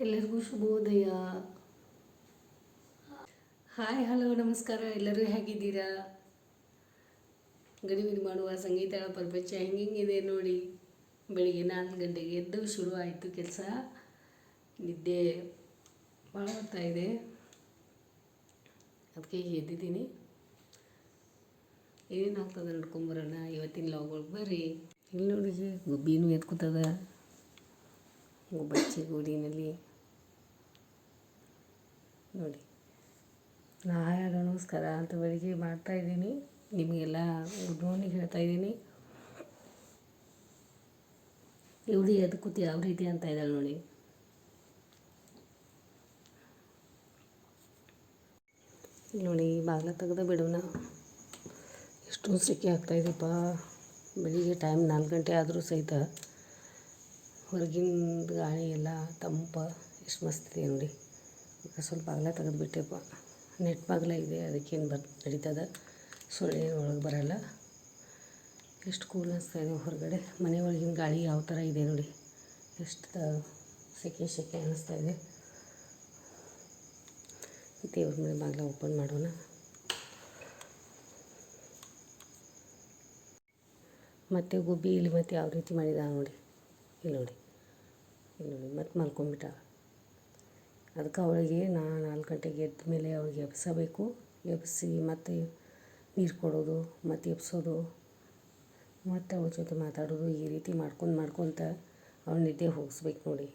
ಎಲ್ಲರಿಗೂ ಶುಭೋದಯ. Hi, hello, ನಮಸ್ಕಾರ. ಎಲ್ಲರೂ ಹೇಗಿದ್ದೀರಾ? ಗಡಿಬಿಡಿ ಮಾಡುವ ಸಂಗೀತ ಪ್ರಪಂಚ ಹೆಂಗಿದೆ ನೋಡಿ. ಬೆಳಿಗ್ಗೆ ನಾಲ್ಕು ಗಂಟೆಗೆ ಎದ್ದು ಶುರು ಆಯಿತು ಕೆಲಸ. ನಿದ್ದೆ ಭಾಳ ಇದೆ. ಅದಕ್ಕೆ ಎದ್ದಿದ್ದೀನಿ. ಏನೇನು ಆಗ್ತದೆ ನೋಡ್ಕೊಂಬರೋಣ ಇವತ್ತಿನ ಲಾಗ್ಗಳು ಬರ್ರಿ. ಇಲ್ಲಿ ನೋಡಿ ಗುಬ್ಬಿನೂ ಎತ್ಕೊತದ ಗೂಡಿನಲ್ಲಿ ನೋಡಿ ನಾ ಹಾಯ್ ನಮಸ್ಕಾರ ಅಂತ ಬೆಳಿಗ್ಗೆ ಮಾಡ್ತಾ ಇದ್ದೀನಿ. ನಿಮಗೆಲ್ಲ ಗುಡ್ ಮಾರ್ನಿಂಗ್ ಹೇಳ್ತಾ ಇದ್ದೀನಿ. ಇವಳಿ ಅದು ಕೂತಿ ಯಾವ ರೀತಿ ಅಂತ ಇದ್ದಾಳೆ ನೋಡಿ. ನೋಡಿ, ಬಾಗಿಲ ತೆಗೆದ ಬಿಡೋಣ. ಎಷ್ಟೊಂದು ಸೆಕೆ ಆಗ್ತಾಯಿದೆಪ್ಪ ಬೆಳಿಗ್ಗೆ ಟೈಮ್ ನಾಲ್ಕು ಗಂಟೆ ಆದರೂ ಸಹಿತ ಹೊರಗಿನ ಗಾಳಿ ಎಲ್ಲ ತಂಪ, ಎಷ್ಟು ಮಸ್ತ್ ಇದೆ ನೋಡಿ. ಸ್ವಲ್ಪ ತೆಗದು ಬಿಟ್ಟೆಪ್ಪ. ನೆಟ್ ಬಾಗಿಲ ಇದೆ ಅದಕ್ಕೇನು ಬರ್, ನಡೀತದ? ಸೊಳ್ಳೆ ಒಳಗೆ ಬರಲ್ಲ. ಎಷ್ಟು ಕೂಲ್ ಅನಿಸ್ತಾ ಇದೆ ಹೊರಗಡೆ. ಮನೆ ಒಳಗಿನ ಗಾಳಿ ಯಾವ ಥರ ಇದೆ ನೋಡಿ. ಎಷ್ಟು ಸೆಕೆ ಸೆಕೆ ಅನ್ನಿಸ್ತಾ ಇದೆ. ದೇವ್ರ ಮನೆ ಬಾಗಿಲ ಓಪನ್ ಮಾಡೋಣ. ಮತ್ತು ಗುಬ್ಬಿ ಇಲ್ಲಿ ಮತ್ತು ಯಾವ ರೀತಿ ಮಾಡಿದ ನೋಡಿ. ಇಲ್ಲಿ ನೋಡಿ ಇಲ್ಲಿ ನೋಡಿ ಮತ್ತೆ ಮಲ್ಕೊಂಡ್ಬಿಟ್ಟ ಅದಕ್ಕೆ ಅವಳಿಗೆ ನಾ ನಾಲ್ಕು ಗಂಟೆಗೆ ಎದ್ದ ಮೇಲೆ ಅವಳಿಗೆ ಎಬ್ಸಬೇಕು. ಎಬ್ಬಿಸಿ ಮತ್ತೆ ನೀರು ಕೊಡೋದು ಮತ್ತು ಎಬ್ಸೋದು ಮತ್ತು ಅವಳ ಜೊತೆ ಮಾತಾಡೋದು ಈ ರೀತಿ ಮಾಡ್ಕೊಂಡು ಮಾಡ್ಕೊತ ಅವಳು ನಿದ್ದೆ ಹೋಗಿಸ್ಬೇಕು ನೋಡಿ.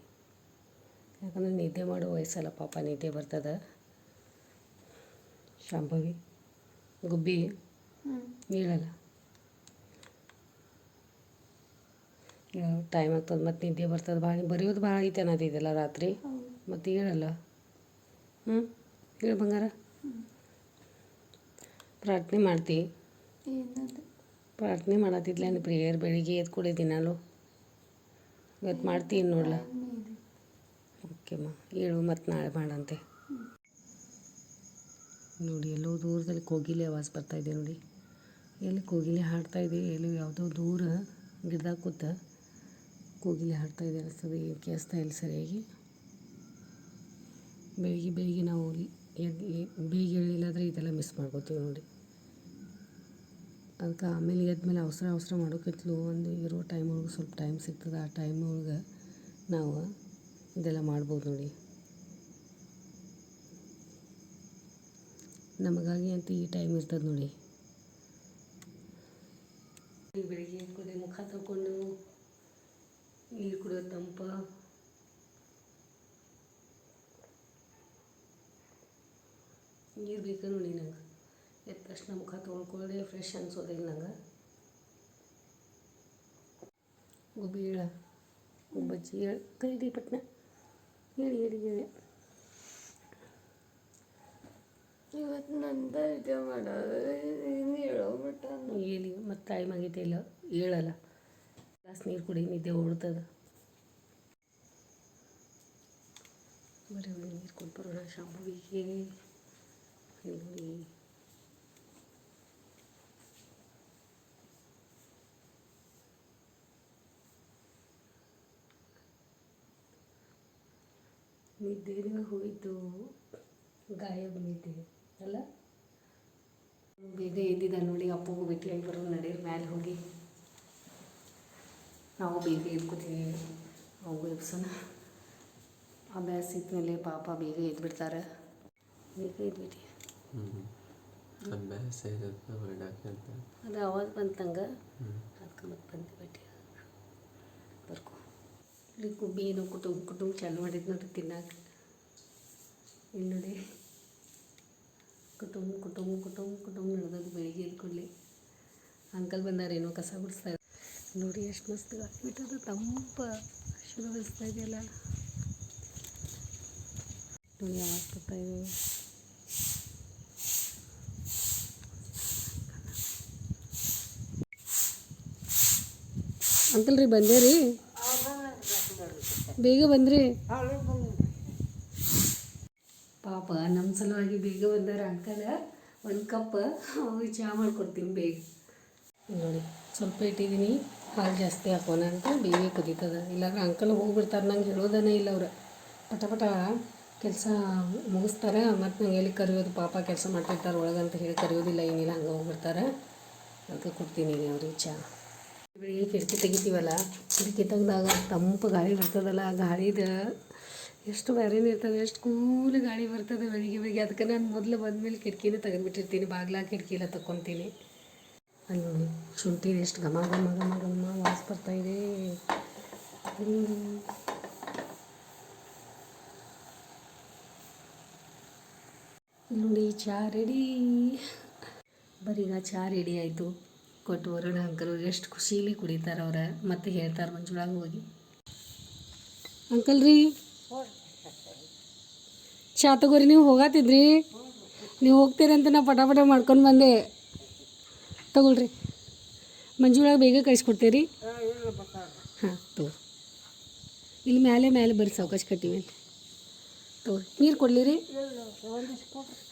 ಯಾಕಂದ್ರೆ ನಿದ್ದೆ ಮಾಡೋ ವಯಸ್ಸಲ್ಲ ಪಾಪ ನಿದ್ದೆ ಬರ್ತದೆ. ಶಾಂಭವಿ ಗುಬ್ಬಿ ಹೇಳಲ್ಲ. ಟೈಮ್ ಆಗ್ತದೆ. ಮತ್ತು ನಿದ್ದೆ ಬರ್ತದೆ. ಭಾಳ ಬರೆಯೋದು ಭಾಳ ಐತೆ ಅನ್ನೋದಿದೆಲ್ಲ ರಾತ್ರಿ. ಮತ್ತು ಹೇಳಲ್ಲ. ಹ್ಞೂ ಹೇಳು ಬಂಗಾರ. ಪ್ರಾರ್ಥನೆ ಮಾಡ್ತಿ? ಪ್ರಾರ್ಥನೆ ಮಾಡತ್ತಿದ್ಲೇನು ಪ್ರೇಯರ್ ಬೆಳಿಗ್ಗೆ ಎದ್ದು ಕೂಡ ದಿನಾಲು. ಇವತ್ತು ಮಾಡ್ತೀನಿ ನೋಡ್ಲ? ಓಕೆಮ್ಮ ಹೇಳು ಮತ್ತು ನಾಳೆ ಮಾಡಂತೆ. ನೋಡಿ ಎಲ್ಲೋ ದೂರದಲ್ಲಿ ಕೋಗಿಲೆ ಆವಾಜ್ ಬರ್ತಾಯಿದೆ ನೋಡಿ. ಎಲ್ಲಿ ಕೋಗಿಲೆ ಹಾಡ್ತಾಯಿದೆ ಎಲ್ಲಿ ಯಾವುದೋ ದೂರ ಗಿಡದಾಗ ಕೂತ ಕೋಗಿಲೆ ಹಾಡ್ತಾ ಇದೆ ಅನಿಸ್ತದೆ ಕೇಸ್ತಾ ಇಲ್ಲ ಸರಿಯಾಗಿ. ಬೆಳಿಗ್ಗೆ ಬೆಳಿಗ್ಗೆ ನಾವು ಬೇಗ ಹೇಳಿಲ್ಲಾದ್ರೆ ಇದೆಲ್ಲ ಮಿಸ್ ಮಾಡ್ಕೋತೀವಿ ನೋಡಿ. ಅದಕ್ಕೆ ಆಮೇಲೆ ಎದ್ಮೇಲೆ ಅವಸರ ಅವಸರ ಮಾಡೋಕಿತ್ತು ಒಂದು ಇರೋ ಟೈಮ್ ಒಳಗೆ ಸ್ವಲ್ಪ ಟೈಮ್ ಸಿಗ್ತದೆ. ಆ ಟೈಮ್ ಒಳಗೆ ನಾವು ಇದೆಲ್ಲ ಮಾಡ್ಬೋದು ನೋಡಿ. ನಮಗಾಗಿ ಅಂತ ಈ ಟೈಮ್ ಇರ್ತದೆ ನೋಡಿ. ಬೆಳಿಗ್ಗೆ ಮುಖ ತೊಳ್ಕೊಂಡು ನೀರು ಕುಡಿಯೋದು ತಂಪ. ನೀರು ಬೇಕು ನೋಡಿ ನಂಗೆ. ಎದ್ದ ತಕ್ಷಣ ಮುಖ ತೊಳ್ಕೊಳ್ಳಿ ಫ್ರೆಶ್ ಅನ್ಸೋದಿಲ್ಲ ನಂಗೆ. ಗುಬ್ಬಿ ಹೇಳ. ಗುಬ್ಬಜ್ಜಿ ಹೇಳ. ಕೈದಿ ಪಟ್ನ. ಹೇಳಿ ಹೇಳಿ ಹೇಳಿ. ಇವತ್ತು ನಂದ ಇದೆ ಮಾಡೋದು. ಹೇಳೋ ಬಿಟ್ಟ. ಹೇಳಿ ಮತ್ತು ಟೈಮ್ ಆಗೈತೆ ಇಲ್ಲ ಹೇಳಲ್ಲ. ಗ್ಲಾಸ್ ನೀರು ಕುಡಿ ನಿದ್ದೆ ಓಡ್ತದ. ಬರೀ ನೀರು ನೀರು ಕೊಟ್ಟು ಬರೋಣ ಶಾಂಭವಿಗೆ. ನೋಡಿ ನಿದ್ದೆನೇ ಹೋಯಿತು. ಗಾಯಬ್ ನಿದ್ದೆ, ಅಲ್ಲ? ಬೇಗ ಎದ್ದಿದ್ದ ನೋಡಿ, ಅಪ್ಪಗೂ ಭೇಟಿಯಾಗಿ ಬರೋ ನಡೀರಿ ಮ್ಯಾಲೆ ಹೋಗಿ. ನಾವು ಬೇಗ ಎದ್ಕೋತೀವಿ ಅವು ಎಬ್ಸೋಣ. ಅಭ್ಯಾಸ ಇದ್ಮೇಲೆ ಪಾಪ ಬೇಗ ಎದ್ಬಿಡ್ತಾರೆ. ಬೇಗ ಎದ್ಬಿಟ್ಟಿ ಅಭ್ಯಾಸ ಇರುತ್ತೆ ಮಾಡಕ್ಕಂತ ಅದು ಅವಾಗ ಬಂತಂಗೆ? ಅದಕ್ಕೆ ಮತ್ತೆ ಬಂದು ಬಿಟ್ಟು ಬರ್ಕೊ. ಇಲ್ಲಿ ಗುಬ್ಬಿ ಏನೋ ಕುಟುಂಬ ಕುಟುಂಬ ಚಾಲು ಮಾಡಿದ್ ನೋಡಿ ತಿನ್ನಾಕ. ಇಲ್ಲಿ ನೋಡಿ. ಕುಟುಂಬ ಕುಟುಂಬ ಕುಟುಂಬ ಕುಟುಂಬ ನಡೆದಾಗ ಬೆಳಿಗ್ಗೆ ಎದ್ಕೊಳ್ಳಿ ಅಂಕಲ್ ಬಂದಾರೇನೋ ಕಸ ಗುಡಿಸ್ತಾ ಇದ್ದಾರೆ ನೋಡಿ ಎಷ್ಟು ಮಸ್ತ್ ಬಿಟ್ಟದ ತಂಪ. ಶುರು ಅನಿಸ್ತಾ ಇದೆಯಲ್ಲ. ನೋಡಿ ಯಾವಾಗ ಬರ್ತಾ ಇದೆ. ಅಂಕಲ್ ರೀ, ಬಂದೇ ರೀ? ಬೇಗ ಬಂದ್ರಿ? ಪಾಪ ನಮ್ಮ ಸಲುವಾಗಿ ಬೇಗ ಬಂದಾರ ಅಂಕಲ್ ಒಂದು ಕಪ್ ಚಹಾ ಮಾಡ್ಕೊಡ್ತೀನಿ ಬೇಗ. ನೋಡಿ, ಸ್ವಲ್ಪ ಇಟ್ಟಿದ್ದೀನಿ ಹಾಲು ಜಾಸ್ತಿ ಹಾಕೋಣ ಅಂತ ಬೇಗ ಕುದೀತದ. ಇಲ್ಲಾಂದ್ರೆ ಅಂಕಲ್ ಹೋಗ್ಬಿಡ್ತಾರೆ, ನಂಗೆ ಹೇಳೋದೇ ಇಲ್ಲ ಅವ್ರು. ಪಟ ಪಟ ಕೆಲಸ ಮುಗಿಸ್ತಾರೆ ಮತ್ತು ನಂಗೆ ಎಲ್ಲಿ ಕರೆಯೋದು? ಪಾಪ ಕೆಲಸ ಮಾಡ್ತಿರ್ತಾರೆ ಒಳಗಂತ ಹೇಳಿ ಕರೆಯೋದಿಲ್ಲ, ಏನಿಲ್ಲ, ಹಂಗೆ ಹೋಗ್ಬಿಡ್ತಾರೆ. ಅದಕ್ಕೆ ಕೊಡ್ತೀನಿ ಅವ್ರಿಗೆ ಚಾ. ಬೆಳಿಗ್ಗೆ ಕಿಟಕಿ ತೆಗಿತೀವಲ್ಲ, ಕಿಟಕಿ ತೆಗ್ದಾಗ ತಂಪು ಗಾಳಿ ಬರ್ತದಲ್ಲ, ಆ ಗಾಳಿದ ಎಷ್ಟು ಬೇರೆನೇ ಇರ್ತದೆ, ಎಷ್ಟು ಕೂಲ್ ಗಾಳಿ ಬರ್ತದೆ, ಬೆಳಿಗ್ಗೆ ಬೆಳಿಗ್ಗೆ. ಅದಕ್ಕೆ ನಾನು ಮೊದಲು ಬಂದಮೇಲೆ ಕಿಟಕಿನೇ ತೆಗೆದ್ಬಿಟ್ಟಿರ್ತೀನಿ, ಬಾಗ್ಲ ಕಿಟಕಿ ಎಲ್ಲ ತಕ್ಕೊತೀನಿ. ಅಲ್ಲಿ ನೋಡಿ ಶುಂಠಿ ಎಷ್ಟು ಘಮ ಘಮ ಘಮ ಘಮ ವಾಸ ಇದೆ. ನೋಡಿ ಚಹಾ ರೆಡಿ ಬರೀಗ ಚಾ ರೆಡಿ ಆಯಿತು. ಕೊಟ್ಟು ವರುಣ ಅಂಕಲ್ ಎಷ್ಟು ಖುಷಿಲಿ ಕುಡಿತಾರೆ ಅವ್ರ. ಮತ್ತೆ ಹೇಳ್ತಾರೆ ಮಂಜುಳಾಗ ಹೋಗಿ. ಅಂಕಲ್ ರೀ. ಚಹಾ ತಗೋರಿ, ನೀವು ಹೋಗತ್ತಿದ್ರಿ ನೀವು ಹೋಗ್ತೀರಂತ ನಾ ಪಟಾಪಟ ಪಟ ಮಾಡ್ಕೊಂಡು ಬಂದೆ. ತಗೊಳ್ರಿ. ಮಂಜುಳಾಗ ಬೇಗ ಕಳಿಸ್ಕೊಡ್ತೀರಿ. ಹಾಂ ತಗೋ. ಇಲ್ಲಿ ಮೇಲೆ ಮೇಲೆ ಬರ್ರಿ ಸಾವಕಾಶ ಕಟ್ಟಿ ಮೇಲೆ ತಗೋ ನೀರು ಕೊಡಲಿ ರೀ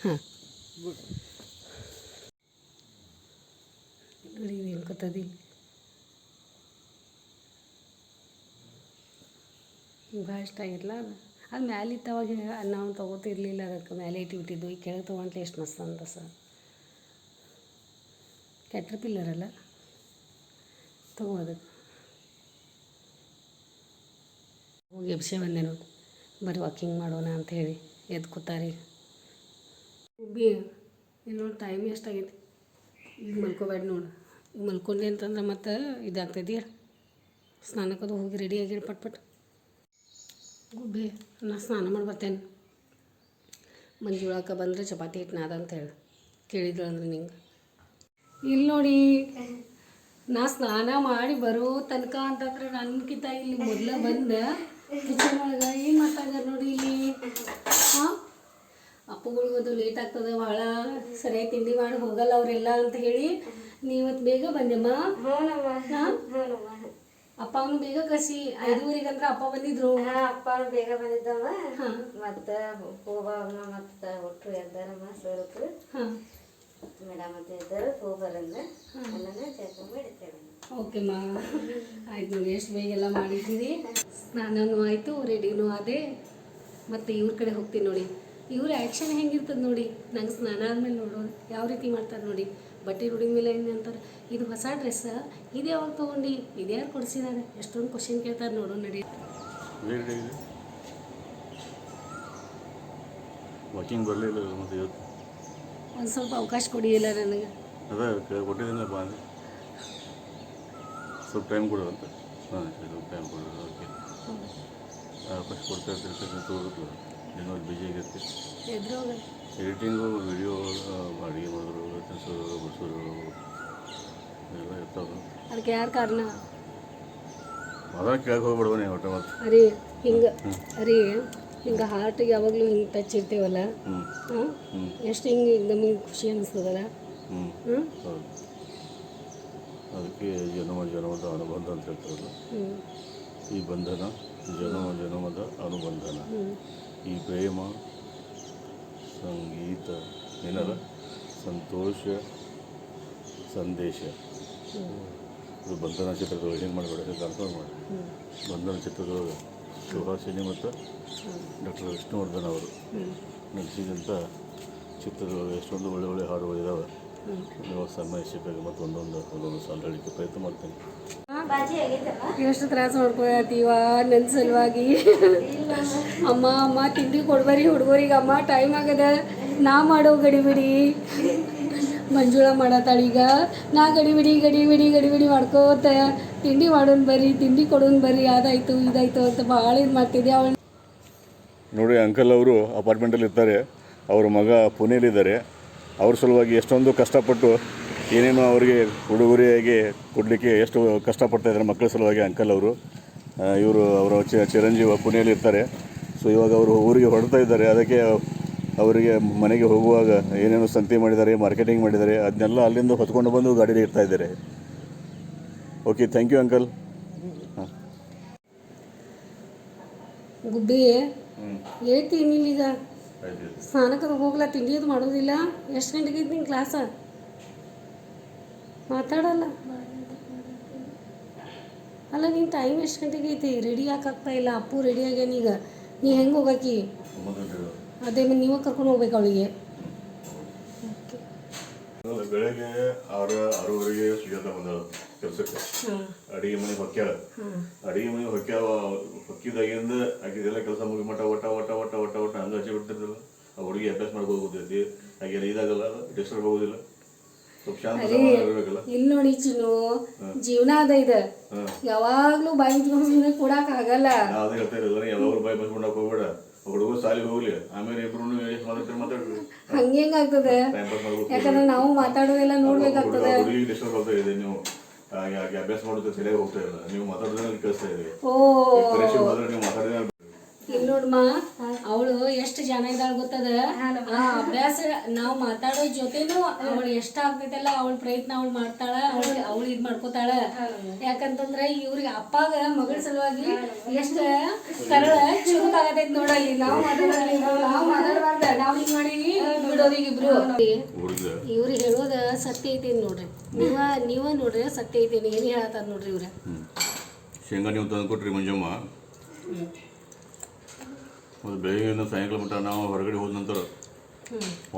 ಹಾಂ ಏನು ನಿಲ್ಕೊತದಿ ಭಾಳ ಇಷ್ಟ ಆಗಿರಲ್ಲ ಅದು. ಮ್ಯಾಲಿತ್ತವಾಗ ಮ್ಯಾಲೆ ಇತ್ತವಾಗ ನಾವು ತೊಗೋತಿರ್ಲಿಲ್ಲ ಅದಕ್ಕೆ ಮ್ಯಾಲೆ ಇಟ್ಟು ಬಿಟ್ಟಿದ್ದು ಈ ಕೆಳಗೆ ತೊಗೊಂಡ್ಲೆ ಎಷ್ಟು ಮಸ್ತ್ ಅಂತ ಸರ್. ಕ್ಯಾಟ್ರ್ ಪಿಲ್ಲರ್ ಅಲ್ಲ? ತಗೋ ಹೋಗಿ ಎಬ್ಸೆ ಬಂದೆ ನೋಡಿ ಬರೀ ವಾಕಿಂಗ್ ಮಾಡೋಣ ಅಂತ ಹೇಳಿ ಎದ್ದು ಕೂತಾರೆ ಬಿ ಇಲ್ಲಿ ನೋಡಿ ಟೈಮ್ ಎಷ್ಟಾಗೈತಿ? ಈಗ ಮಲ್ಕೋಬೇಡ ನೋಡು. ಈಗ ಮಲ್ಕೊಂಡೆ ಅಂತಂದ್ರೆ ಮತ್ತೆ ಇದಾಗ್ತೈತಿ ಸ್ನಾನಕ್ಕದು ಹೋಗಿ ರೆಡಿ ಆಗಿರಿ ಪಟ್ ಪಟ್. ಗುಬ್ಬಿ ನಾ ಸ್ನಾನ ಮಾಡಿ ಬರ್ತೇನೆ ಮಂಜುಳಾಕ ಬಂದರೆ ಚಪಾತಿ ಹಿಟ್ಟು ನಾದ ಅಂತ ಹೇಳಿ. ಕೇಳಿದ್ರು ಅಂದ್ರೆ ನಿಂಗೆ. ಇಲ್ಲಿ ನೋಡಿ ನಾ ಸ್ನಾನ ಮಾಡಿ ಬರೋ ತನಕ ಅಂತಂದ್ರೆ ನನ್ಗಿಂತ ಇಲ್ಲಿ ಮೊದಲ ಬಂದ ಕಿಚನ್ ಒಳಗೆ. ಏನು ಮಾಡ್ತಾ ನೋಡಿ ಇಲ್ಲಿ? ಹಾಂ? ಅಪ್ಪಗಳಿಗದು ಲೇಟ್ ಆಗ್ತದೆ ಭಾಳ ಸರಿಯಾಗಿ ತಿಂಡಿ ಮಾಡಿ ಹೋಗಲ್ಲ ಅವರೆಲ್ಲ ಅಂತ ಹೇಳಿ ನೀವತ್ತು ಬೇಗ ಬಂದೆಮ್ಮ ಹಾಂ? ಅಪ್ಪ ಅವನು ಬೇಗ ಕಸಿ ಐದುವರೆಗಂತ್ರ ಅಪ್ಪ ಬಂದಿದ್ರು. ಹಾಂ ಅಪ್ಪ ಬೇಗ ಬಂದಿದ್ದವ. ಮತ್ತೆ ಹೋಗ ಮತ್ತೆ ಒಟ್ಟು ಎದ್ದಾರಮ್ಮ ಸರ್ ಹಾಂ. ಮೇಡಮ್ ಜಳಕ ಮಾಡಿದ್ದೇವೆ ಓಕೆಮ್ಮ ಆಯ್ತು ನೋಡಿ ಎಷ್ಟು ಬೇಗ ಎಲ್ಲ ಮಾಡಿದ್ದೀರಿ. ಸ್ನಾನನೂ ಆಯಿತು ರೆಡಿನೂ ಆದೆ. ಮತ್ತು ಇವ್ರ ಕಡೆ ಹೋಗ್ತೀನಿ ನೋಡಿ. ಇವ್ರ ಆ್ಯಕ್ಷನ್ ಹೆಂಗಿರ್ತದೆ ನೋಡಿ. ನಂಗೆ ಸ್ನಾನ ಆದಮೇಲೆ ನೋಡೋದು ಯಾವ ರೀತಿ ಮಾಡ್ತಾರೆ ನೋಡಿ. ಬಟ್ಟೆ ಹುಡುಗಿ ಮೇಲೆ ಏನು ಅಂತಾರೆ. ಇದು ಹೊಸ ಡ್ರೆಸ್ ಇದು ಯಾವಾಗ ತೊಗೊಂಡು? ಇದು ಯಾರು ಕೊಡಿಸಿದ್ದಾರೆ ಎಷ್ಟೊಂದು ಕ್ವಶನ್ ಕೇಳ್ತಾರೆ ನೋಡೋ ನಡಿ. ವಾಕಿಂಗ್ ಬರಲಿಲ್ಲ ಮತ್ತೆ ಇವತ್ತು. ಒಂದು ಸ್ವಲ್ಪ ಅವಕಾಶ ಕೊಡಿ ಇಲ್ಲ ನನಗೆ. ಅದೇ ಬಾ ಅಂದೆ ಸ್ವಲ್ಪ ಟೈಮ್ ಕೊಡು ಅಂತ. ಹಾಂ ಸ್ವಲ್ಪ ಟೈಮ್ ಕೊಡು. ಓಕೆ ಅವಕಾಶ ಕೊಡ್ತಾ ಇರ್ತೀನಿ ತೋರಿಸ್ಲು ಏನೋ ಬಿಜಿ ಆಗಿರ್ತಿ. ಎಡಿಟಿಂಗು ವಿಡಿಯೋ ಅಡುಗೆ ಮಾಡಿದ್ರು ತಿನ್ಸೋದು ಬಡಿಸೋದು ಎಲ್ಲ ಇರ್ತಾವೆ. ಅದಕ್ಕೆ ಯಾರು ಕಾರಣ? ಅದನ್ನ ಕೇಳಕ್ಕೆ ಹೋಗ್ಬಿಡುವ ನೀವು ಒಟ್ಟು ಮತ್ತೆ ಅರಿ ಹಿಂಗೆ. ಅರಿ. ಹಿಂಗೆ ಹಾರ್ಟಿಗೆ ಯಾವಾಗಲೂ ಹಿಂಗೆ ಟಚ್ ಇರ್ತೀವಲ್ಲ? ಹ್ಞೂ ಹಾಂ? ಎಷ್ಟು ಹಿಂಗೆ ನಮಗೆ ಖುಷಿ ಅನಿಸ್ತದಲ್ಲ? ಹ್ಞೂ ಅದಕ್ಕೆ ಜನ್ಮ ಜನ್ಮದ ಅನುಬಂಧ ಅಂತ ಹೇಳ್ತಾರಲ್ಲ. ಈ ಬಂಧನ ಜನ್ಮ ಜನ್ಮದ ಅನುಬಂಧನ. ಈ ಪ್ರೇಮ ಸಂಗೀತ ಏನಲ್ಲ? ಸಂತೋಷ ಸಂದೇಶ. ಇದು ಬಂಧನ ಚಿತ್ರದೊಳಗೆ ಏನು ಮಾಡಬೇಡ ಕನ್ಫರ್ಮ್ ಮಾಡಿ ಬಂಧನ ಚಿತ್ರದೊಳಗೆ. ಸುಹಾಸಿನಿ ಮತ್ತು ಡಾಕ್ಟರ್ ವಿಷ್ಣುವರ್ಧನ್ ಅವರು. ನಡೆಸಿದಂಥ ಚಿತ್ರದೊಳಗೆ ಎಷ್ಟೊಂದು ಒಳ್ಳೆ ಒಳ್ಳೆ ಹಾಡುಗಳಿದ್ದಾವೆ ಇದಾವೆ. ನೀವು ಸಮಯ ಸಿಕ್ಕಾಗ ಮತ್ತು ಒಂದೊಂದು ಒಂದೊಂದು ಸಾಲ ಹೇಳಲಿಕ್ಕೆ ಪ್ರಯತ್ನ ಮಾಡ್ತೀನಿ. ಎಷ್ಟು ತ್ರಾಸ ಮಾಡ್ಕೊಳತ್ತೀವ ನನ್ನ ಸಲುವಾಗಿ. ಅಮ್ಮ ಅಮ್ಮ ತಿಂಡಿ ಕೊಡ್ಬರಿ ಹುಡುಗರಿಗೆ ಅಮ್ಮ ಟೈಮ್ ಆಗದ. ನಾ ಮಾಡೋ ಗಡಿಬಿಡಿ ಮಂಜುಳ ಮಾಡತ್ತಾಳ ಈಗ. ನಾ ಗಡಿಬಿಡಿ ಗಡಿಬಿಡಿ ಗಡಿಬಿಡಿ ಮಾಡ್ಕೋತ. ತಿಂಡಿ ಮಾಡೋನ್ ಬರ್ರಿ, ತಿಂಡಿ ಕೊಡೋನ್ ಬರ್ರಿ, ಅದಾಯ್ತು, ಇದಾಯ್ತು ಅಂತ ಭಾಳ ಇದು ಮಾಡ್ತಿದ್ದೆ. ಅವಳು ನೋಡಿ, ಅಂಕಲ್ ಅವರು ಅಪಾರ್ಟ್ಮೆಂಟಲ್ಲಿ ಇರ್ತಾರೆ. ಅವ್ರ ಮಗ ಪುಣೆಯಲ್ಲಿದ್ದಾರೆ ಅವ್ರ ಸಲುವಾಗಿ ಎಷ್ಟೊಂದು ಕಷ್ಟಪಟ್ಟು ಏನೇನೋ ಅವರಿಗೆ ಉಡುಗೊರೆಯಾಗಿ ಕೊಡಲಿಕ್ಕೆ ಎಷ್ಟು ಕಷ್ಟಪಡ್ತಾ ಇದ್ದಾರೆ ಮಕ್ಕಳ ಸಲುವಾಗಿ ಅಂಕಲ್ ಅವರು. ಇವರು ಅವರ ಚಿರಂಜೀವ ಪುಣೆಯಲ್ಲಿ ಇರ್ತಾರೆ. ಸೊ ಇವಾಗ ಅವರು ಊರಿಗೆ ಹೊರಡ್ತಾ ಇದ್ದಾರೆ. ಅದಕ್ಕೆ ಅವರಿಗೆ ಮನೆಗೆ ಹೋಗುವಾಗ ಏನೇನೋ ಸಂತೆ ಮಾಡಿದ್ದಾರೆ ಮಾರ್ಕೆಟಿಂಗ್ ಮಾಡಿದ್ದಾರೆ, ಅದನ್ನೆಲ್ಲ ಅಲ್ಲಿಂದ ಹೊತ್ಕೊಂಡು ಬಂದು ಗಾಡಿಯಲ್ಲಿ ಇರ್ತಾ ಇದ್ದಾರೆ. ಓಕೆ ಥ್ಯಾಂಕ್ ಯು ಅಂಕಲ್ ಹಾಂ ಗುಬ್ಬಿ ಹ್ಞೂ ಹೇಳ್ತೀನಿ ಈಗ ಆಯ್ತು ಸ್ನಾನಕ್ಕೆ ಹೋಗ್ಲಾ ತಿಂಡಿ ಅದು ಮಾಡೋದಿಲ್ಲ ಎಷ್ಟು ಗಂಟೆಗೆ ಐತಿ ನಿಂಗೆ ಕ್ಲಾಸ ಮಾತಾಡಲ್ಲ ಅಲ್ಲ ನಿನ್ನ ಟೈಮ್ ಎಷ್ಟು ಗಂಟೆಗೆ ಐತಿ ರೆಡಿ ಯಾಕೆ ಆಗ್ತಾ ಇಲ್ಲ ಅಪ್ಪು ರೆಡಿ ಆಗ್ಯಾನ ಈಗ ನೀ ಹೆಂಗೆ ಹೋಗಾಕಿ ಒಂಬತ್ತು ಗಂಟೆಗೆ ಅದೇ ಮತ್ತೆ ನೀವೇ ಕರ್ಕೊಂಡು ಹೋಗ್ಬೇಕು ಅವಳಿಗೆ ಅಲ್ಲ, ಬೆಳಗ್ಗೆ ಆರ ಆರೂವರೆಗೆ ಸುಜಾತ ಬಂದಾಳ ಕೆಲಸಕ್ಕೆ. ಅಡಿಗೆ ಮನೆ ಹೊಕ್ಕ್ಯಾಳ ಅಡಿಗೆ ಮನೆ ಹೊಕ್ಕ್ಯಾವ ಹೊಕ್ಕಿದಾಗಿಂದ ಆಕಿದೆಲ್ಲ ಕೆಲಸ ಮುಗಿ ಮಟ ಒಟ್ಟ ಒಟ್ಟ ಒಟ್ಟ ಒಟ್ಟ ಒಟ್ಟ ಹಂಗ ಹಚ್ಚಿ ಬಿಡ್ತಿರ್ತಿಲ್ಲ ಆ ಹುಡುಗಿ ಅಭ್ಯಾಸ ಮಾಡ್ಕೋಬೋದೈತಿ ಹಾಗೆಲ್ಲ ಇದಾಗಲ್ಲ ಡಿಸ್ಟರ್ಬ್ ಆಗೋದಿಲ್ಲ. ಇಲ್ಲಿ ನೋಡಿ ಚಿನ್ನು ಜೀವನ ಅದ ಇದ. ಯಾವಾಗ್ಲೂ ಬಾಯಿ ಮುಚ್ಕೊಂಡು ಕೊಡಕ್ ಆಗಲ್ಲ. ಯಾವಾಗ್ಲೂ ಬಾಯಿ ಬಂದ್ಕೊಂಡಾಗ ಹೋಗ್ಬೇಡ. ಹುಡುಗ ಸಾಲಿಗೆ ಹೋಗ್ಲಿ. ಆಮೇಲೆ ಇಬ್ರು ಮಾತಾಡ್ತಾರೆ ಮಾತಾಡ್ರಿ ಹಂಗೇಂಗ್ ಆಗ್ತದೆ ಟೈಮ್ ಪಾಸ್ ಮಾಡ್ಬೇಕು ಯಾಕಂದ್ರೆ ನಾವು ಮಾತಾಡೋದೆಲ್ಲ ನೋಡ್ಬೇಕಾಗ್ತದೆ. ಹಾಗೆ ಹಾಗೆ ಅಭ್ಯಾಸ ಮಾಡೋದು ಸರಿಯಾಗಿ ಹೋಗ್ತಾ ಇಲ್ಲ. ನೀವು ಮಾತಾಡೋದ್ರಲ್ಲಿ ಕೇಳಿಸ್ತಾ ಇದೆ. ಇಲ್ಲಿ ನೋಡ್ಮ ಅವಳು ಎಷ್ಟು ಜನ ಇದ್ದಾಳ ಗೊತ್ತದ? ಆ ಅಭ್ಯಾಸ ನಾವು ಮಾತಾಡೋ ಜೊತೆನು ಅವಳು ಎಷ್ಟ ಆಗ್ತೈತಲ್ಲ ಅವಳ ಪ್ರಯತ್ನ ಅವಳು ಮಾಡ್ತಾಳ ಅವಳು ಅವಳು ಇದ್ ಮಾಡ್ಕೋತಾಳ. ಯಾಕಂತಂದ್ರ ಇವ್ರಿಗೆ ಅಪ್ಪಾಗ ಮಗಳ ಸಲುವಾಗಿ ಎಷ್ಟ ಸರಳ ಚುರುಕ್ ಆಗತೈತಿ ನೋಡಲ್ಲಿ ನಾವು ಮಾತಾಡೋದ್ರಲ್ಲಿ ನಾವು ಮಾತಾಡಬಾರ್ದ. ನಾವ್ ಹಿಂಗ್ ಮಾಡೀವಿ ಇಬ್ರು. ಇವ್ರಿಗೆ ಹೇಳೋದ ಸತ್ಯ ಐತಿ ನೋಡ್ರಿ. ನೀವ ನೀವ ನೋಡ್ರಿ ಸತ್ಯ ಐತಿ ಏನ್ ಹೇಳತ್ತಾರ ನೋಡ್ರಿ ಇವ್ರ? ಶೇಂಗಾ ನೀವು ತಂದು ಕೊಟ್ರಿ ಮಂಜಮ್ಮ ಮತ್ತು ಬೆಳಗ್ಗೆಯಿಂದ ಸಾಯಂಕಾಲ ಮಟ್ಟ ನಾವು ಹೊರಗಡೆ ಹೋದ ನಂತರ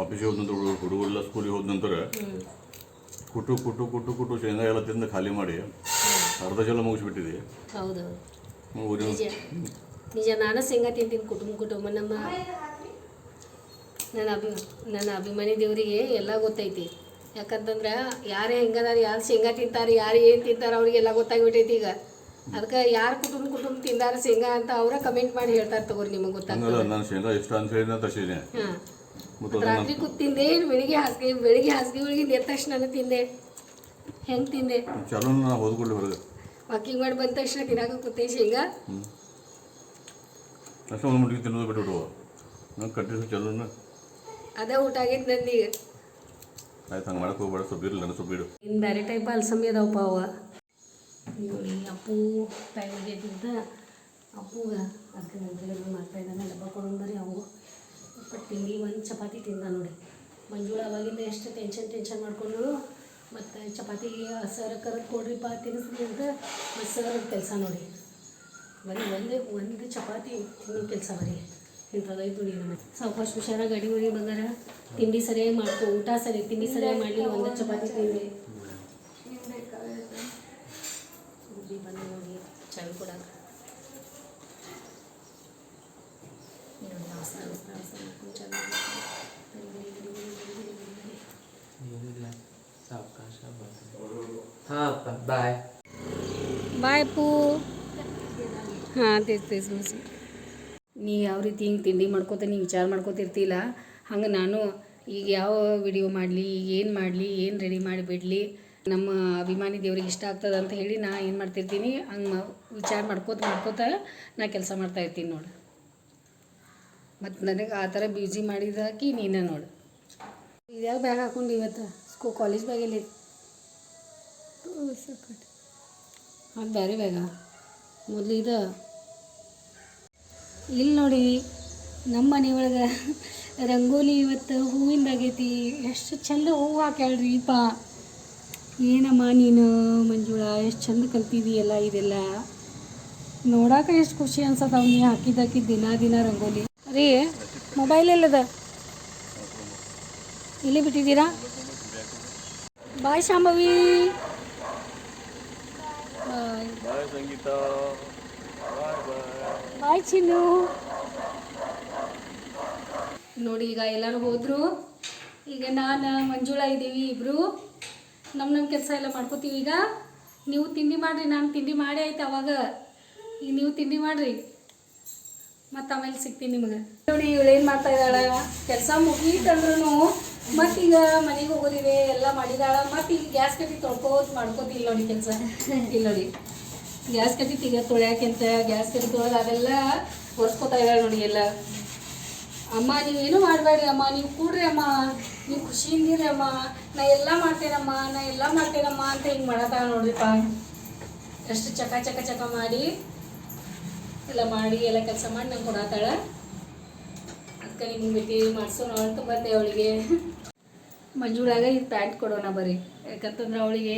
ಆಫೀಸಿಗೆ ಹೋದ ನಂತರ ಹುಡುಗರು ಹುಡುಗರೆಲ್ಲ ಸ್ಕೂಲಿಗೆ ಹೋದ ನಂತರ ಕುಟ್ಟು ಕುಟು ಕುಟು ಕುಟು ಕುಟು ಶೇಂಗಾ ಎಲ್ಲ ತಿಂದು ಖಾಲಿ ಮಾಡಿ ಅರ್ಧ ಜಲ ಮುಗಿಸ್ಬಿಟ್ಟಿದೆ ಹೌದು ಊರಿನ ನಿಜ ನಾನು ಶೇಂಗಾ ತಿಂತೀನಿ ಕುಟುಂಬ ಕುಟುಂಬ ನಮ್ಮ ನನ್ನ ಅಭಿ ನನ್ನ ಅಭಿಮಾನಿ ದೇವರಿಗೆ ಎಲ್ಲ ಗೊತ್ತೈತಿ. ಯಾಕಂತಂದ್ರೆ ಯಾರೇ ಹೆಂಗದಾರ ಯಾರು ಶೇಂಗಾ ತಿಂತಾರೆ ಯಾರು ಏನು ತಿಂತಾರೆ ಅವ್ರಿಗೆಲ್ಲ ಗೊತ್ತಾಗಿಬಿಟ್ಟೈತಿ ಈಗ. ಅದಕ್ಕೆ ಯಾರು ಕುಟುಂಬ ಕುಟುಂಬ ತಿಂದಾರ ಶೇಂಗಾ ಅಂತ ಅವರ ಕಮೆಂಟ್ ಮಾಡಿ ಹೇಳ್ತಾರೆ ತಗೋರಿ ನಿಮಗೆ ಗೊತ್ತಾಗ್ತದೆ. ನಾನು ಶೇಂಗಾ ಇಷ್ಟ ಅಂತ ಹೇಳಿ ನಾನು ತರ್ಸಿದ್ದೀನಿ ಹಾಂ ರಾತ್ರಿ ಕೂತ್ ತಿಂದೆ ಬೆಳಿಗ್ಗೆ ಹಾಸಿಗೆ ಬೆಳಿಗ್ಗೆ ಹಾಸಿಗೆ ಒಳಗೆ ಎದ್ದ ತಕ್ಷಣ ತಿಂದೆ. ಹೆಂಗೆ ತಿಂದೆ? ಚಲೋ ನಾನು ಓದ್ಕೊಳ್ಳಿ ಹೊರಗೆ. ವಾಕಿಂಗ್ ಮಾಡಿ ಬಂದ ತಕ್ಷಣ ತಿನ್ನಾಕ ಕೂತೆ ಶೇಂಗಾ. ಅಷ್ಟೇ ಒಂದು ಮುಟ್ಟಿಗೆ ತಿನ್ನೋದು ಬಿಟ್ಬಿಡುವ ನಾನು ಕಂಟಿನ್ಯೂ ಚಲೋನ. ಅದೇ ಊಟ ಆಗೈತೆ ನಂದೀಗ ಆಯ್ತು ಹಂಗೆ ಮಾಡಕ್ಕೆ ಹೋಗ್ಬೇಡ ಸ್ವಲ್ಪ ಇರಲಿಲ್ಲ ನಾನು ಸ್ವಲ್ಪ ಬಿಡು ಇನ್ನು ಬೇರೆ ಟೈಪ್ ಅಲ್ಸಂಬಿ ಅದಾವಪ್ಪ ಅವ. ನೋಡಿ ಅಪ್ಪು ಟೈಮ್ ಆಗೈತಿ ಅಪ್ಪು ಅದಕ್ಕೆ ನನ್ನ ಮಾಡ್ತಾ ಇದ್ದಾನೆ. ಡಬ್ಬ ಬರೀ ಅವು ಬಟ್ ತಿಂಡಿ ಒಂದು ಚಪಾತಿ ತಿಂದ ನೋಡಿ. ಮಂಜುಳ ಅವಾಗಿಂದ ಎಷ್ಟು ಟೆನ್ಷನ್ ಟೆನ್ಷನ್ ಮಾಡ್ಕೊಂಡು ಮತ್ತು ಚಪಾತಿ ಸರ್ ಕರೆದು ಕೊಡ್ರಿಪ್ಪ ತಿನ್ನಿಸ್ರಿ ಅಂತ ಮತ್ತು ಸರ್ ಕೆಲಸ ನೋಡಿ. ಬರೀ ಒಂದೇ, ಒಂದು ಚಪಾತಿ ತಿನ್ನೋ ಕೆಲಸ ಬರೀ ಇಂಥದ್ದಾಯ್ತು ನೀನು. ಸಾವಕಾಶ ಹುಷಾರಾಗಿ ಗಾಡಿ ಮನೆ ಬಂದಾರ ತಿಂಡಿ ಸರಿಯಾಗಿ ಮಾಡ್ಕೊ, ಊಟ ಸರಿ, ತಿಂಡಿ ಸರಿಯಾಗಿ ಮಾಡಲಿ, ಒಂದು ಚಪಾತಿ ತಿಂದೆ ಗುಬ್ಬಿ ಬಂದು ನೋಡಿ ಚಾಯ್ ಕೊಡಾಕ ನೋಡಿ ನಾಷ್ಟ ನಾಷ್ಟ ನಾಷ್ಟ ಮಾಡ್ಕೊಂಡು ಚಾಯ್ ಮಾಡ್ಕೊಂಡು ಗಡಿ ಗಡಿ ಗಡಿ ಗಡಿ ಗಡಿ ಗಡಿ ಗಡಿ. ಏನಿಲ್ಲ ಸಾವಕಾಶ ಹಾಂ ಬಾಯ್ ಪೂ. ಹಾಂ ಮಿಸ್. ನೀ ಯಾವ ರೀತಿ ಹಿಂಗೆ ತಿಂಡಿ ಮಾಡ್ಕೋತ, ನೀ ವಿಚಾರ ಮಾಡ್ಕೋತಿರ್ತಿಲ್ಲ. ಹಂಗೆ ನಾನು ಈಗ ಯಾವ ವಿಡಿಯೋ ಮಾಡಲಿ ಏನು ಮಾಡಲಿ, ಏನು ರೆಡಿ ಮಾಡಿ ಬಿಡಲಿ, ನಮ್ಮ ಅಭಿಮಾನಿ ದೇವ್ರಿಗೆ ಇಷ್ಟ ಆಗ್ತದೆ ಅಂತ ಹೇಳಿ ನಾ ಏನು ಮಾಡ್ತಿರ್ತೀನಿ, ಹಂಗೆ ವಿಚಾರ ಮಾಡ್ಕೋತ ಮಾಡ್ಕೋತ ನಾ ಕೆಲಸ ಮಾಡ್ತಾ ಇರ್ತೀನಿ ನೋಡು. ಮತ್ತು ನನಗೆ ಆ ಥರ ಬ್ಯೂಸಿ ಮಾಡಿದಾಕಿ ನೀನೇ ನೋಡು. ಇದ್ಯಾವ ಬ್ಯಾಗ್ ಹಾಕೊಂಡು ಇವತ್ತು? ಸ್ಕೂ ಕಾಲೇಜ್ ಬ್ಯಾಗ್ ಅದು ಬೇರೆ ಬೇಗ. ಮೊದಲು ಇದು. ಇಲ್ಲಿ ನೋಡಿ, ನಮ್ಮ ಮನೆ ಒಳಗೆ ರಂಗೋಲಿ ಇವತ್ತು ಹೂವಿಂದ ಆಗೈತಿ ಎಷ್ಟು ಚಂದ ಹೂವು ಹಾಕ್ಯಾಳ್ರಿ ಇಪ್ಪ ಏನಮ್ಮ ನೀನು ಮಂಜುಳ, ಎಷ್ಟು ಚಂದ ಕಲ್ತಿದೀಯಲ್ಲ ಇದೆಲ್ಲ. ನೋಡಾಕ ಎಷ್ಟು ಖುಷಿ ಅನ್ಸತ್ತವ ನೀ ಹಾಕಿದ್ದಾಕಿ ದಿನ ದಿನ ರಂಗೋಲಿ. ರೀ ಮೊಬೈಲ್ ಎಲ್ಲದ? ಎಲ್ಲಿ ಬಿಟ್ಟಿದ್ದೀರಾ? ಬಾಯ್ ಶಾಂಭವಿ. ಬಾಯ್ ಸಂಗೀತ ಬಾಯ್ ಬಾಯ್ ಬಾಯ್ ಚಿನ್ನು ನೋಡಿ ಈಗ ಎಲ್ಲರೂ ಹೋದ್ರು. ಈಗ ನಾನು ಮಂಜುಳಾ ಇದ್ದೀವಿ ಇಬ್ರು. ನಮ್ಮ ನಮ್ಮ ಕೆಲಸ ಎಲ್ಲ ಮಾಡ್ಕೋತೀವಿ ಈಗ. ನೀವು ತಿಂಡಿ ಮಾಡಿರಿ ನಾನು ತಿಂಡಿ ಮಾಡಿ ಆಯ್ತು ಅವಾಗ. ಈಗ ನೀವು ತಿಂಡಿ ಮಾಡಿರಿ. ಮತ್ತು ಆಮೇಲೆ ಸಿಗ್ತೀನಿ ನಿಮಗೆ. ನೋಡಿ ಇವಳು ಏನು ಮಾಡ್ತಾ ಇದ್ದಾಳೆ? ಕೆಲಸ ಮುಗೀತಂದ್ರೂ ಮತ್ತೀಗ ಮನೆಗೆ ಹೋಗೋದಿದೆ ಎಲ್ಲ ಮಾಡಿದಾಳ. ಮತ್ತೆ ಈಗ ಗ್ಯಾಸ್ ಕಟ್ಟಿ ತೊಳ್ಕೋತ ಮಾಡ್ಕೋತಿಲ್ಲ ನೋಡಿ ಕೆಲಸ. ಇಲ್ಲ ನೋಡಿ. ಗ್ಯಾಸ್ ಕಟ್ಟಿ ತಿಗ ತೊಳ್ಯಾಕೆಂತ ಗ್ಯಾಸ್ ಕಟ್ಟಿ ತೊಳೆದು ಅದೆಲ್ಲ ಒರ್ಸ್ಕೊತಾ ಇದ್ದಾಳೆ ನೋಡಿ ಎಲ್ಲ. ಅಮ್ಮ ನೀವೇನು ಮಾಡಬೇಡಿ ಅಮ್ಮ. ನೀವು ಕೂಡ್ರಿ ಅಮ್ಮ. ನೀವು ಖುಷಿಯಿಂದಿರಿ ಅಮ್ಮ. ನಾ ಎಲ್ಲ ಮಾಡ್ತೇನಮ್ಮ, ನಾ ಎಲ್ಲ ಮಾಡ್ತೇನಮ್ಮ ಅಂತ ಹಿಂಗೆ ಮಾಡತ್ತಾಳ ನೋಡ್ರಿಪ್ಪ. ಎಷ್ಟು ಚಕ ಚಕ ಚಕ ಮಾಡಿ, ಎಲ್ಲ ಮಾಡಿ, ಎಲ್ಲ ಕೆಲಸ ಮಾಡಿ ನಂಗೆ ಕೊಡತ್ತಾಳ. ಅದಕ್ಕೆ ನಿಮ್ಗೆ ಅಂತ ಬಂದೆ ಅವಳಿಗೆ. ಮಂಜುಳಾಗ ಇದು ಪ್ಯಾಂಟ್ ಕೊಡೋಣ ಬರೀ ಯಾಕಂತಂದ್ರೆ ಅವಳಿಗೆ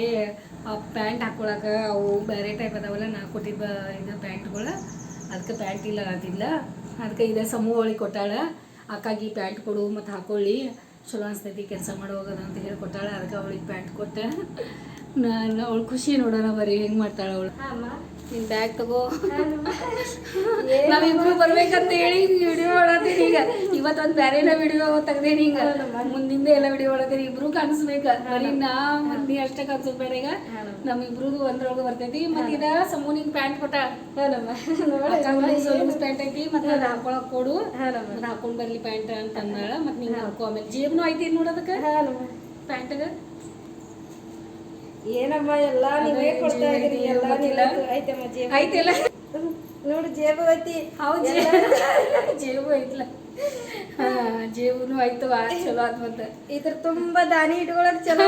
ಆ ಪ್ಯಾಂಟ್ ಹಾಕೊಳಕ ಅವು ಬೇರೆ ಟೈಪ್ ಅದಾವಲ್ಲ, ನಾ ಕೊಟ್ಟಿದ್ದ ಇದು ಪ್ಯಾಂಟ್ಗಳು ಅದಕ್ಕೆ ಪ್ಯಾಂಟ್ ಇಲ್ಲ, ಅದಿಲ್ಲ. ಅದಕ್ಕೆ ಇದೆ ಸಮೂಹ ಅವಳಿಗೆ ಕೊಟ್ಟಾಳ. ಅಕ್ಕಾಗಿ ಪ್ಯಾಂಟ್ ಕೊಡು ಮತ್ತು ಹಾಕೊಳ್ಳಿ. ಚಲೋ ಅನಿಸ್ತೈತಿ, ಕೆಲಸ ಮಾಡೋಗದ ಅಂತ ಹೇಳಿ ಕೊಟ್ಟಾಳ. ಅದಕ್ಕೆ ಅವಳಿಗೆ ಪ್ಯಾಂಟ್ ಕೊಟ್ಟೆ. ನಾನು ಅವಳು ಖುಷಿ ನೋಡೋಣ ಬರೀ ಹೆಂಗ್ ಮಾಡ್ತಾಳ ಅವಳು. ನಿನ್ನ ಬ್ಯಾಗ್ ತಗೋ. ನಾವಿಬ್ರು ಬರ್ಬೇಕಂತ ಹೇಳಿ ವಿಡಿಯೋ ಮಾಡತ್ತೀನಿ ಈಗ. ಇವತ್ತೊಂದು ಬ್ಯಾರೇನ ವಿಡಿಯೋ ತೆಗ್ದೇನಿ ಹಿಂಗ ಮುಂದಿಂದ ಎಲ್ಲ ವಿಡಿಯೋ ಮಾಡತ್ತೀನಿ ಇಬ್ರು ಕಾಣಿಸ್ಬೇಕ. ಬರೀ ನಾ ನೀ ಅಷ್ಟೇ ಕಾಣಿಸೋದ್ ಬೇಡ ಈಗ. ನಮ್ಮಿಬ್ರು ಒಂದ್ರೊಳಗೆ ಬರ್ತೈತಿ. ಮತ್ತೆ ಇದ ಸಮೂನಿಗೆ ಪ್ಯಾಂಟ್ ಕೊಟ್ಟ. ಪ್ಯಾಂಟ್ ಐತಿ ಮತ್ತೆ ಅದ್ ಹಾಕೊಳಕ್ ಕೊಡು. ಹಾಕೊಂಡ್ ಬರ್ಲಿ ಪ್ಯಾಂಟ್ ಅಂತ ಅಂದಾಳ ಮತ್ತೆ ನಿಂಗೆ ಹಾಕೋ ಆಮೇಲೆ. ಜೇಬ್ನು ಐತಿ ನೋಡೋದಕ್ಕೆ ಪ್ಯಾಂಟ್ಗ ಏನಮ್ಮ ಎಲ್ಲ ನೀವೇ ಕೊಡ್ತಾ ಇದ್ರಿ ಎಲ್ಲ. ಐತಮ್ಮ ಜೇಬು ಐತಿಲ್ಲ ನೋಡು ಜೇಬು ಐತಿ. ಹೌದು ಜೇಬು. ಐತಿಲ್ಲ ಹಾ ಜೇಬುನು ಆಯ್ತವ ಚಲೋ ಆತ್ ಮತ್ತೆ. ಇದ್ರ ತುಂಬಾ ದಾನಿ ಇಟ್ಕೊಳಕ್ ಚಲೋ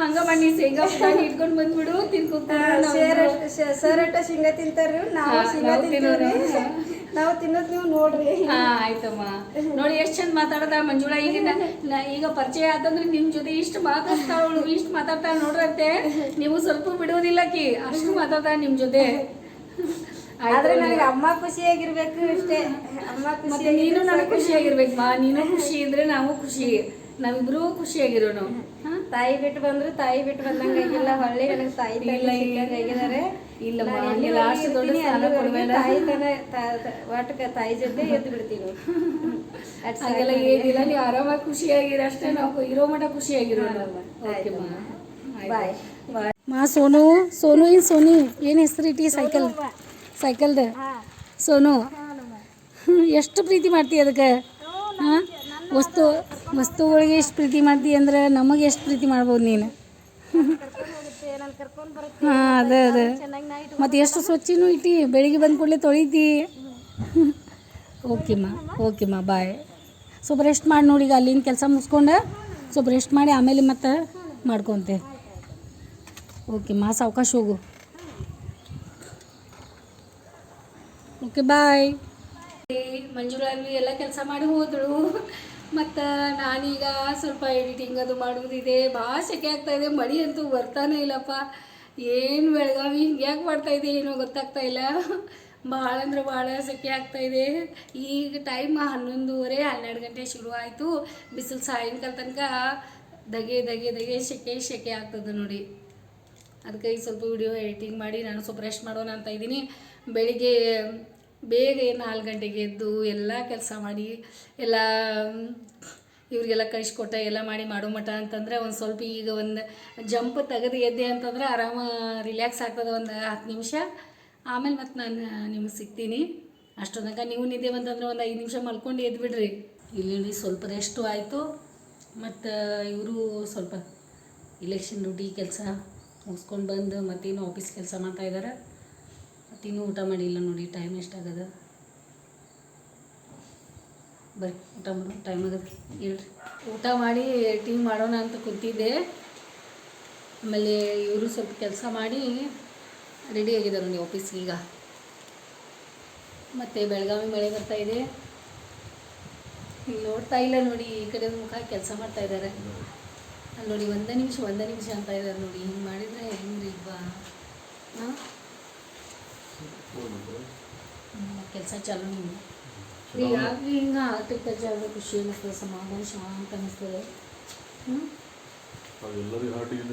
ಹಂಗ ಮಾಡಿ ಶೇಂಗಾ ದಾನಿ ಇಟ್ಕೊಂಡ್ ಬಂದ್ಬಿಡು ತಿನ್ಕೊಂತ ಸರ್ ಅಟ್ಟ ಶೇಂಗಾ ತಿಂತಾರ ನಾವು ಶೇಂಗಾ ತಿಂತೀವ್ರಿ. ನಾವು ತಿನ್ನೋದ್ ನೀವು ನೋಡ್ರಿ. ಹಾ ಆಯ್ತಮ್ಮ. ನೋಡಿ ಎಷ್ಟು ಚಂದ ಮಾತಾಡದ ಮಂಜುಳ. ಈಗ ಈಗ ಪರಿಚಯ ಆತಂದ್ರೆ ನಿಮ್ ಜೊತೆ ಇಷ್ಟು ಮಾತಾಡ್ತಾಳು ಇಷ್ಟು ಮಾತಾಡ್ತಾಳ ನೋಡ್ರಂತೆ. ನೀವು ಸ್ವಲ್ಪ ಬಿಡೋದಿಲ್ಲ ಕಿ ಅಷ್ಟು ಮಾತಾಡ್ತಾಳ ನಿಮ್ ಜೊತೆ. ಆದ್ರೆ ನನಗೆ ಅಮ್ಮ ಖುಷಿಯಾಗಿರ್ಬೇಕು ಇಷ್ಟೇ ಅಮ್ಮ ಖುಷಿ ನೀನು ನನಗೆ ಖುಷಿಯಾಗಿರ್ಬೇಕಮ್ಮ ನೀನು ಖುಷಿ ಇದ್ರೆ ನಾವು ಖುಷಿ. ನಾವಿಬ್ರು ಖುಷಿಯಾಗಿರೋನು ತಾಯಿ ಬಿಟ್ಟು ಬಂದ್ರು ತಾಯಿ ಬಿಟ್ಟು ಬಂದಂಗ ಆಗಿಲ್ಲ. ಹೊಳ್ಳಿ ನನಗೆ ತಾಯಿ ಇಲ್ಲ, ತಾಯಿ ಇಲ್ಲ. last ದೊಡ್ಡ ಸ್ಥಾನ ಕೊಡ್ಬೇಡ. ತಾಯಿ ತನ ತಾಯಿ ಜೊತೆ ಎದ್ದು ಬಿಡ್ತೀನಿ. ಹಾಗೆಲ್ಲ. ಏನಿಲ್ಲ ನೀವು ಆರಾಮಾಗಿ ಖುಷಿಯಾಗಿರ ಅಷ್ಟೇ ನಾವು ಇರೋ ಮಟ ಖುಷಿಯಾಗಿರೋಣ. Okay bye bye. ಮಾ ಸೋನು ಸೋನು ಇನ್ ಸೋನಿ? ಏನು ಹೆಸರು ಇಟ್ಟಿ ಸೈಕಲ್? ಸೈಕಲ್ದ? ಸೋನು? ಎಷ್ಟು ಪ್ರೀತಿ ಮಾಡ್ತಿ ಅದಕ್ಕೆ? ಹಾಂ? ವಸ್ತು ವಸ್ತುಗಳಿಗೆ ಎಷ್ಟು ಪ್ರೀತಿ ಮಾಡ್ತಿ ಅಂದ್ರೆ ನಮಗೆ ಎಷ್ಟು ಪ್ರೀತಿ ಮಾಡ್ಬೋದು ನೀನು? ಹಾಂ ಅದೇ ಅದೇ. ಮತ್ತು ಎಷ್ಟು ಸ್ವಚ್ಛನು ಇಟ್ಟಿ ಬೆಳಿಗ್ಗೆ ಬಂದ ಕೂಡಲೇ ತೊಳಿತಿ. ಓಕೆಮ್ಮ ಓಕೆಮ್ಮ ಬಾಯ್. ಸ್ವಲ್ಪ ರೆಸ್ಟ್ ಮಾಡಿ ನೋಡಿ ಈಗ ಅಲ್ಲಿನ ಕೆಲಸ ಮುಗಿಸ್ಕೊಂಡು ಸ್ವಲ್ಪ ರೆಸ್ಟ್ ಮಾಡಿ ಆಮೇಲೆ ಮತ್ತೆ ಮಾಡ್ಕೊತೆ. ಓಕೆ ಮಾ ಸಾವಕಾಶ ಹೋಗು. Okay bye. ಮಂಜುಳಾಗಿ ಎಲ್ಲ ಕೆಲಸ ಮಾಡಿ ಹೋದಳು ಮತ್ತು ನಾನೀಗ ಸ್ವಲ್ಪ ಎಡಿಟಿಂಗ್ ಅದು ಮಾಡುವುದಿದೆ. ಭಾಳ ಸೆಕೆ ಆಗ್ತಾ ಇದೆ ಮಳೆ ಅಂತೂ ಬರ್ತಾನೆ ಇಲ್ಲಪ್ಪ. ಏನು ಬೆಳಗಾವಿ, ಹಿಂಗೆ ಯಾಕೆ ಮಾಡ್ತಾ ಇದೆ ಏನೋ ಗೊತ್ತಾಗ್ತಾ ಇಲ್ಲ. ಭಾಳ ಅಂದ್ರೆ ಭಾಳ ಸೆಕೆ ಆಗ್ತಾಯಿದೆ ಈಗ ಟೈಮ್ ಹನ್ನೊಂದುವರೆ, ಹನ್ನೆರಡು ಗಂಟೆ ಶುರು ಆಯಿತು. ಬಿಸಿಲು ಸಾಯಂಕಾಲ ತನಕ ದಗೆ ದಗೆ ದಗೆ, ಸೆಕೆ ಸೆಕೆ ಆಗ್ತದೆ ನೋಡಿ. ಅದಕ್ಕೆ ಈಗ ಸ್ವಲ್ಪ ವಿಡಿಯೋ ಎಡಿಟಿಂಗ್ ಮಾಡಿ, ನಾನು ಸ್ವಲ್ಪ ರೆಸ್ಟ್ ಮಾಡೋಣ ಅಂತ ಇದ್ದೀನಿ. ಬೆಳಿಗ್ಗೆ ಬೇಗ ಏನು ನಾಲ್ಕು ಗಂಟೆಗೆ ಎದ್ದು ಎಲ್ಲ ಕೆಲಸ ಮಾಡಿ, ಎಲ್ಲ, ಇವರಿಗೆಲ್ಲ ಕಳಿಸ್ಕೊಟ್ಟ, ಎಲ್ಲ ಮಾಡಿ ಮಾಡೋ ಮಠ ಅಂತಂದ್ರೆ ಒಂದು ಸ್ವಲ್ಪ ಈಗ ಒಂದು ಜಂಪ್ ತೆಗೆದು ಎದ್ದೆ ಅಂತಂದ್ರೆ ಆರಾಮ ರಿಲ್ಯಾಕ್ಸ್ ಆಗ್ತದೆ ಒಂದು ಹತ್ತು ನಿಮಿಷ. ಆಮೇಲೆ ಮತ್ತೆ ನಾನು ನಿಮಗೆ ಸಿಗ್ತೀನಿ. ಅಷ್ಟೊಂದಾಗ ನೀವು ನಿದ್ದೆ ಬಂತಂದ್ರೆ ಒಂದು ಐದು ನಿಮಿಷ ಮಲ್ಕೊಂಡು ಎದ್ದು ಬಿಡ್ರಿ. ಇಲ್ಲಿ ಸ್ವಲ್ಪ ರೆಸ್ಟು ಆಯಿತು. ಮತ್ತು ಇವರು ಸ್ವಲ್ಪ ಇಲೆಕ್ಷನ್ ಡ್ಯೂಟಿ ಕೆಲಸ ಮುಗಿಸ್ಕೊಂಡು ಬಂದು ಮತ್ತೇನು ಆಫೀಸ್ ಕೆಲಸ ಮಾಡ್ತಾ ಮತ್ತಿನ್ನೂ ಊಟ ಮಾಡಿಲ್ಲ ನೋಡಿ ಟೈಮ್ ಎಷ್ಟಾಗದ? ಬರ್ರಿ, ಊಟ ಮಾಡೋ ಟೈಮ್ ಆಗದ. ಹೇಳ್ರಿ ಊಟ ಮಾಡಿ ಟೀ ಮಾಡೋಣ ಅಂತ ಕೂತಿದ್ದೆ. ಆಮೇಲೆ ಇವರು ಸ್ವಲ್ಪ ಕೆಲಸ ಮಾಡಿ ರೆಡಿ ಆಗಿದ್ದಾರೆ ನೋಡಿ ಆಫೀಸ್ಗೆ ಈಗ. ಮತ್ತು ಬೆಳಗಾವಿ ಮಳೆ ಬರ್ತಾ ಇದೆ. ಇಲ್ಲಿ ನೋಡ್ತಾ ಇಲ್ಲ ನೋಡಿ, ಈ ಕಡೆ ಮುಖ ಕೆಲಸ ಮಾಡ್ತಾ ಇದ್ದಾರೆ ಅಲ್ಲಿ ನೋಡಿ ಒಂದೇ ನಿಮಿಷ ಒಂದೇ ನಿಮಿಷ ಅಂತ ಇದ್ದಾರೆ ನೋಡಿ. ಹಿಂಗೆ ಮಾಡಿದರೆ ಹೆಂಗ್ರಿ ಬಾ ಹಾಂ? ಕೆಲಸ ಚಾಲೂ ಹಿಂಗ ಆರ್ಥಿಕ ಹಿಂಗೆ ಆರ್ಥಿಕ ಜಾಗ ಖುಷಿ ಅನ್ನಿಸ್ತದೆ ಸಮಾಧಾನ ಶಾಂತ ಅನಿಸ್ತದೆ. ಎಲ್ಲರಿಗೂ ಹಾರ್ಟಿಗೆ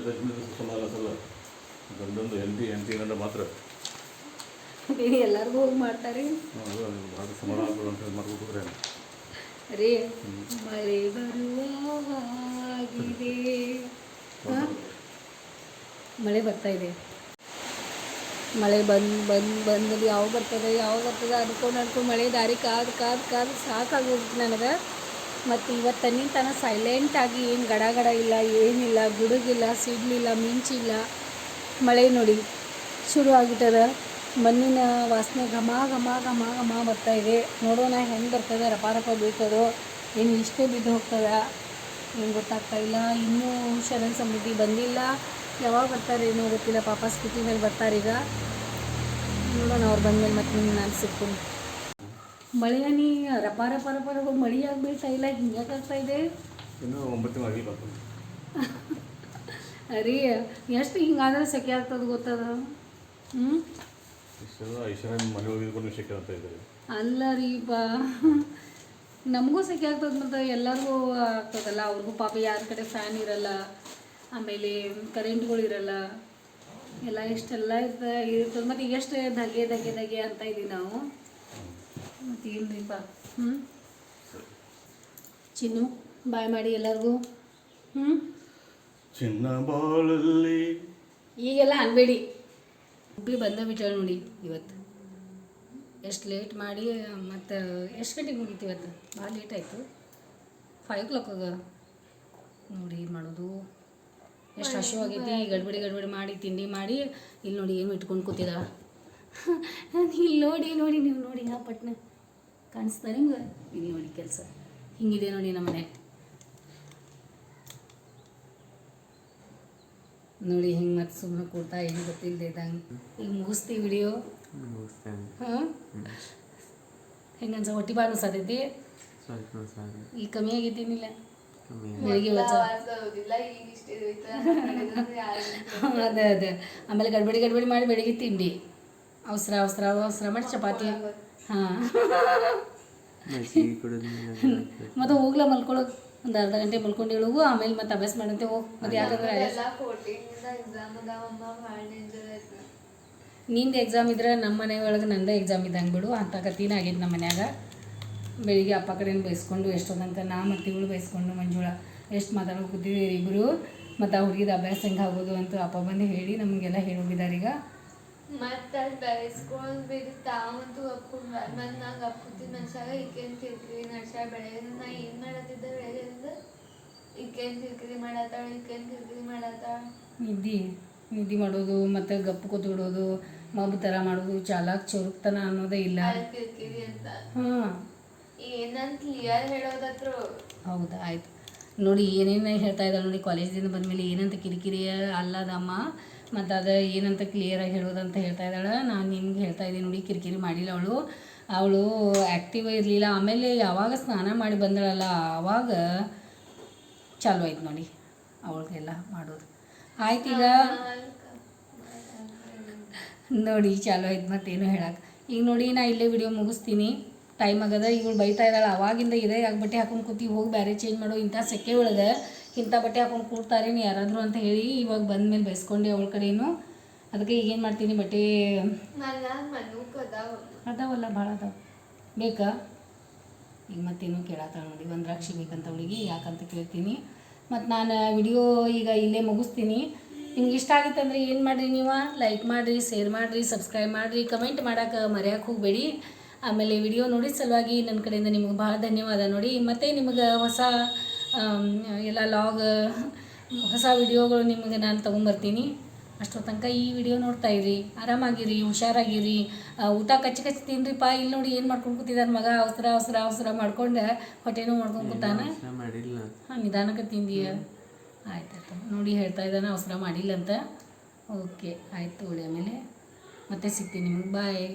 ಸಮಾಧಾನ ಗಂಡಂದು ಹೆಂಡತಿ ಹೆಂಡತಿ ಗಂಡ ಮಾತ್ರ. ಅದೇನು ಎಲ್ಲರಿಗೂ ಹೋಗಿ ಮಾಡ್ತಾರೆ. ಅರೇ ಮಳೆ ಬರುವ ಹಾಗಿದೆ. ಮಳೆ ಬರ್ತಾ ಇದೆ. ಮಳೆ ಬಂದು ಬಂದು ಬಂದು, ಯಾವಾಗ ಬರ್ತದೆ ಯಾವಾಗ ಬರ್ತದೆ ಅನ್ಕೊಂಡು ಅನ್ಕೊಂಡು ಮಳೆ ದಾರಿ ಕಾದು ಕಾದು ಕಾದು ಸಾಕಾಗೋಗಿತ್ತು ನನಗೆ. ಮತ್ತು ಇವತ್ತು ತನ್ನಿಂದ ತನ ಸೈಲೆಂಟಾಗಿ ಏನು ಗಡ ಗಡ ಇಲ್ಲ, ಏನಿಲ್ಲ, ಗುಡುಗಿಲ್ಲ, ಸಿಡ್ಲಿಲ್ಲ, ಮಿಂಚಿಲ್ಲ. ಮಳೆ ನೋಡಿ ಶುರು ಆಗಿಟ್ಟದ ಮಣ್ಣಿನ ವಾಸನೆ ಘಮ ಘಮ ಘಮ ಘಮ ಬರ್ತಾ ಇದೆ. ನೋಡೋಣ ಹೆಂಗೆ ಬರ್ತದೆ ರಪ ರಪ ಬೀಳ್ತದೋ, ಏನು ಇಷ್ಟೇ ಬಿದ್ದು ಹೋಗ್ತದ, ಏನು ಗೊತ್ತಾಗ್ತಾ ಇಲ್ಲ. ಇನ್ನೂ ಶರಣ ಸಮೃದ್ಧಿ ಬಂದಿಲ್ಲ. ಯಾವಾಗ ಬರ್ತಾರೆ ಏನೋ ಗೊತ್ತಿಲ್ಲ. ಪಾಪ ಸ್ಕೂಟಿ ಮೇಲೆ ಬರ್ತಾರೆ ಈಗ. ನೋಡೋಣ ಅವ್ರು ಬಂದಮೇಲೆ ಮತ್ತೆ ನಿಮ್ಗೆ ನಾನು ಸಿಗ್ತೀನಿ. ಮಳೆ ನೀ ರಪ ರಪ ರಪ ರಪ ಬೀಳ್ತಾ ಇಲ್ಲ ಹಿಂಗೆ ಆಗ್ತಾ ಇದೆ. ಅರಿ ಎಷ್ಟು ಹಿಂಗಾದ್ರೆ ಸೆಕೆ ಆಗ್ತದೆ ಗೊತ್ತದ? ಹ್ಞೂ ಅಲ್ಲ ರೀ ಬಾ ನಮಗೂ ಸೆಕೆ ಆಗ್ತದೆ ಮತ್ತೆ ಎಲ್ಲರಿಗೂ ಆಗ್ತದಲ್ಲ. ಅವ್ರಿಗೂ ಪಾಪ ಯಾರ ಕಡೆ ಫ್ಯಾನ್ ಇರಲ್ಲ. ಆಮೇಲೆ ಕರೆಂಟ್ಗಳು ಇರಲ್ಲ ಎಲ್ಲ ಇಷ್ಟೆಲ್ಲ ಇರ್ತದೆ ಮತ್ತು ಈಗ ಎಷ್ಟು ಧಗೆ ಧಗೆ ಧಗೆ ಅಂತ ಇದ್ದೀವಿ ನಾವು. ಮತ್ತು ಇಲ್ರಿಪ್ಪ. ಹ್ಞೂ ಚಿನ್ನು ಬಾಯ್ ಮಾಡಿ ಎಲ್ಲರಿಗೂ. ಹ್ಞೂ ಚಿನ್ನ ಬಾಳಲ್ಲಿ. ಈಗೆಲ್ಲ ಅನ್ಬೇಡಿ. ಹುಬ್ಬಿ ಬಂದ ಬಿಟ್ಟಾಳ ನೋಡಿ ಇವತ್ತು. ಎಷ್ಟು ಲೇಟ್ ಮಾಡಿ ಮತ್ತು ಎಷ್ಟು ಗಂಟೆಗೆ ಮುಗೀತು ಇವತ್ತು? ಭಾಳ ಲೇಟ್ ಆಯಿತು. ಫೈವ್ ಕ್ಲಾಕಾಗ ನೋಡಿ ಏನು ಮಾಡೋದು? ಎಷ್ಟು ಹಸು ಆಗೈತಿ ಗಡ್ಬಡಿ ಗಡ್ಬಡಿ ಮಾಡಿ ತಿಂಡಿ ಮಾಡಿ ಇಲ್ಲಿ ನೋಡಿ ಏನು ಇಟ್ಕೊಂಡು ಕೂತಿದ? ಇಲ್ಲಿ ನೋಡಿ ನೋಡಿ ನೀವು ನೋಡಿ ಆ ಪಟ್ನ. ಕಾಣಿಸ್ತಾ ನಿಮ್ಗೆ ಇಲ್ಲಿ ನೋಡಿ ಕೆಲಸ. ಹಿಂಗಿದೆ ನೋಡಿ ನಮ್ಮ ಮನೆ. ನೋಡಿ ಹಿಂಗೆ ಮತ್ತೆ ಸುಮ್ಮನೆ ಕೊಡ್ತಾ ಏನು ಗೊತ್ತಿಲ್ಲದೆ ಇದ್ದಂಗೆ. ಈಗ ಮುಗಿಸ್ತೀವಿ ವಿಡಿಯೋ. ಹಾಂ? ಹೆಂಗೆ ಅನ್ಸ ಹೊಟ್ಟಿ ಬಾರ್ ಅನ್ಸತೈತಿ ಈಗ ಕಮ್ಮಿ ಆಗೈತಿನಿಲ್ಲ ಕಮ್ಮಿ ಅದೇ ಅದೇ. ಆಮೇಲೆ ಗಡ್ಬಡಿ ಗಡ್ಬಡಿ ಮಾಡಿ ಬೆಳಿಗ್ಗೆ ತಿಂಡಿ. ಅವಸರ ಅವಸರ ಅವಸರ ಮಾಡಿ ಚಪಾತಿ. ಹಾಂ. ಮತ್ತೆ ಹೋಗ್ಲ ಮಲ್ಕೊಳಕ್? ಒಂದು ಅರ್ಧ ಗಂಟೆ ಮಲ್ಕೊಂಡು ಹೇಳುವು ಆಮೇಲೆ ಮತ್ತೆ ಅಭ್ಯಾಸ ಮಾಡಂತೆ ಹೋಗಿ. ಮತ್ತೆ ಯಾಕಂದ್ರೆ ನಿಂದು ಎಕ್ಸಾಮ್ ಇದ್ರೆ ನಮ್ಮ ಮನೆ ಒಳಗೆ ನಂದೇ ಎಕ್ಸಾಮ್ ಇದ್ದಂಗೆ ಬಿಡು ಅಂತ ಕತ್ತಿನ ಆಗೈತೆ ನಮ್ಮ ಮನ್ಯಾಗ. ಬೆಳಿಗ್ಗೆ ಅಪ್ಪ ಕಡೆಯಿಂದ ಬೈಸ್ಕೊಂಡು ಎಷ್ಟೊಂದಂತ ನಾ ಮತ್ತು ಇವಳು ಬೈಸ್ಕೊಂಡು ಮಂಜುಳ ಎಷ್ಟು ಮಾತಾಡೋಕೆ ಕೂತಿದ್ದೀವಿ ಇಬ್ಬರು ಮತ್ತು ಆ ಹುಡುಗಿದ ಅಭ್ಯಾಸ ಹೆಂಗೆ ಆಗೋದು ಅಂತ ಅಪ್ಪ ಬಂದು ಹೇಳಿ ನಮಗೆಲ್ಲ ಹೇಳೋಗಿದ್ದಾರೆ ಈಗ. ಮತ್ತೆ ಅಲ್ಲಿ ಬೆಳೆಸ್ಕೊಂಡು ಬೇರೆ ತಾವಂತೂ ಅಪ್ಕೊಂಡು ಮತ್ತೆ ನಂಗೆ ಅಪ್ಪುತ್ತಿದ್ದ ಮನುಷ್ಯಾಗ ಈಕೇನು ಕಿರಿಕಿರಿ ನಡ್ಸ್ಯಾಳ ಬೆಳೆಯೋದು ನಾ ಏನು ಮಾಡತ್ತಿದ್ದೆ ಬೆಳೆಯೋದು ಈಕೇನು ಕಿರಿಕಿರಿ ಮಾಡತ್ತಾಳ ಈಕೇನು ಕಿರಿಕಿರಿ ಮಾಡತ್ತಾಳ? ನಿದ್ದಿ ನಿದ್ದೆ ಮಾಡೋದು ಮತ್ತು ಗಪ್ಪು ಕೂತ್ಬಿಡೋದು ಮಬ್ಬು ಥರ ಮಾಡೋದು ಚಾಲಾಕ್ ಚುರುಕ್ತನ ಅನ್ನೋದೇ ಇಲ್ಲ. ಕಿರಿಕಿರಿ ಅಂತ. ಹಾಂ. ಏನಂತ ಕ್ಲಿಯರ್ ಹೇಳೋದತ್ರ. ಹೌದಾ, ಆಯ್ತು. ನೋಡಿ, ಏನೇನು ಹೇಳ್ತಾ ಇದ್ದಾಳೆ ನೋಡಿ ಕಾಲೇಜಿಂದ ಬಂದಮೇಲೆ ಏನಂತ ಕಿರಿಕಿರಿ ಅಲ್ಲದಮ್ಮ, ಮತ್ತು ಅದು ಏನಂತ ಕ್ಲಿಯರಾಗಿ ಹೇಳೋದಂತ ಹೇಳ್ತಾ ಇದ್ದಾಳೆ. ನಾನು ನಿಮ್ಗೆ ಹೇಳ್ತಾ ಇದ್ದೀನಿ ನೋಡಿ, ಕಿರಿಕಿರಿ ಮಾಡಿಲ್ಲ ಅವಳು. ಅವಳು ಆ್ಯಕ್ಟಿವ್ ಇರಲಿಲ್ಲ. ಆಮೇಲೆ ಯಾವಾಗ ಸ್ನಾನ ಮಾಡಿ ಬಂದಳಲ್ಲ ಆವಾಗ ಚಾಲು ಆಯ್ತು ನೋಡಿ, ಅವಳಿಗೆಲ್ಲ ಮಾಡೋದು. ಆಯ್ತು ಈಗ. ನೋಡಿ, ಚಾಲು ಆಯ್ತು ಮತ್ತೇನು ಹೇಳಕ್ಕೆ ಈಗ ನೋಡಿ, ನಾ ಇಲ್ಲೇ ವಿಡಿಯೋ ಮುಗಿಸ್ತೀನಿ. ಟೈಮ್ ಆಗದ ಇವಳು ಬೈತಾ ಇದ್ದಾಳೆ ಅವಾಗಿಂದ ಇದೇ ಯಾಕೆ ಬಟ್ಟೆ ಹಾಕೊಂಡು ಕೂತಿ ಹೋಗಿ ಬೇರೆ ಚೇಂಜ್ ಮಾಡೋ ಇಂಥ ಸೆಕೆ ಒಳಗೆ ಇಂಥ ಬಟ್ಟೆ ಹಾಕೊಂಡು ಕೂಡ್ತಾರೇನು ಯಾರಾದರೂ ಅಂತ ಹೇಳಿ ಇವಾಗ ಬಂದ ಮೇಲೆ ಬೈಸ್ಕೊಂಡೆ ಅವಳ ಕಡೆಯೂ ಅದಕ್ಕೆ ಈಗೇನು ಮಾಡ್ತೀನಿ ಬಟ್ಟೆ ಅದಾವಲ್ಲ ಭಾಳ ಅದಾವ. ಬೇಕಾ? ಈಗ ಮತ್ತೇನು ಕೇಳತ್ತಾಳ ನೋಡಿ ಒಂದು ರಾಕ್ಷಿ ಬೇಕಂತ ಅವಳಿಗೆ ಯಾಕಂತ ಕೇಳ್ತೀನಿ. ಮತ್ತು ನಾನು ವಿಡಿಯೋ ಈಗ ಇಲ್ಲೇ ಮುಗಿಸ್ತೀನಿ. ನಿಮ್ಗೆ ಇಷ್ಟ ಆಗಿತ್ತು ಅಂದರೆ ಏನು ಮಾಡಿರಿ ನೀವು? ಲೈಕ್ ಮಾಡಿರಿ ಶೇರ್ ಮಾಡಿರಿ ಸಬ್ಸ್ಕ್ರೈಬ್ ಮಾಡಿರಿ ಕಮೆಂಟ್ ಮಾಡೋಕೆ ಮರೆಯೋಕೆ ಹೋಗಬೇಡಿ. ಆಮೇಲೆ ವಿಡಿಯೋ ನೋಡಿದ ಸಲುವಾಗಿ ನನ್ನ ಕಡೆಯಿಂದ ನಿಮಗೆ ಭಾಳ ಧನ್ಯವಾದ ನೋಡಿ. ಮತ್ತು ನಿಮಗೆ ಹೊಸ ಎಲ್ಲ ಲಾಗ್ ಹೊಸ ವಿಡಿಯೋಗಳು ನಿಮಗೆ ನಾನು ತೊಗೊಂಬರ್ತೀನಿ. ಅಷ್ಟರ ತನಕ ಈ ವಿಡಿಯೋ ನೋಡ್ತಾ ಇರಿ. ಆರಾಮಾಗಿರಿ ಹುಷಾರಾಗಿರಿ. ಊಟ ಕಚ್ಚಿ ಕಚ್ಚಿ ತಿನ್ರಿಪ್ಪ ಇಲ್ಲಿ ನೋಡಿ ಏನು ಮಾಡ್ಕೊಂಡು ಕೂತಿದ್ದಾನೆ ಮಗ? ಅವಸರ ಅವಸರ ಅವಸರ ಮಾಡ್ಕೊಂಡು. ಹೊಟ್ಟೆನೂ ಮಾಡ್ಕೊಂಡು ಕೂತಾನೆ. ಮಾಡಿಲ್ಲ. ಹಾಂ ನಿಧಾನಕ್ಕೆ ತಿಂದೀಯ? ಆಯ್ತಾಯ್ತು. ನೋಡಿ ಹೇಳ್ತಾ ಇದ್ದಾನೆ ಅವಸರ ಮಾಡಿಲ್ಲ ಅಂತ ಓಕೆ ಆಯ್ತು ಒಳ್ಳೆ ಆಮೇಲೆ. ಮತ್ತೆ ಸಿಗ್ತೀನಿ ನಿಮ್ಗೆ. ಬಾಯ್